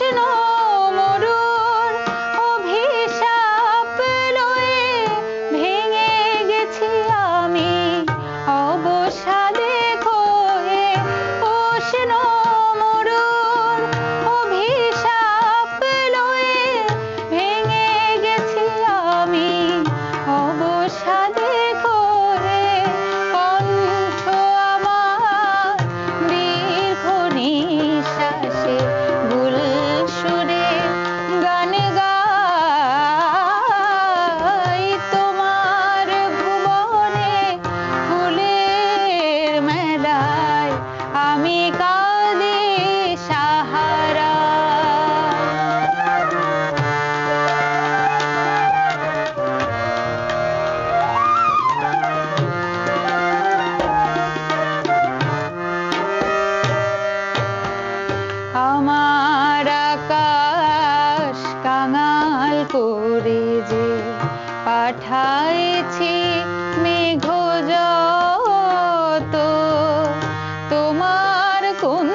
কৃষ্ণ পাঠাইছি মেঘ যত। তোমার কুঞ্জ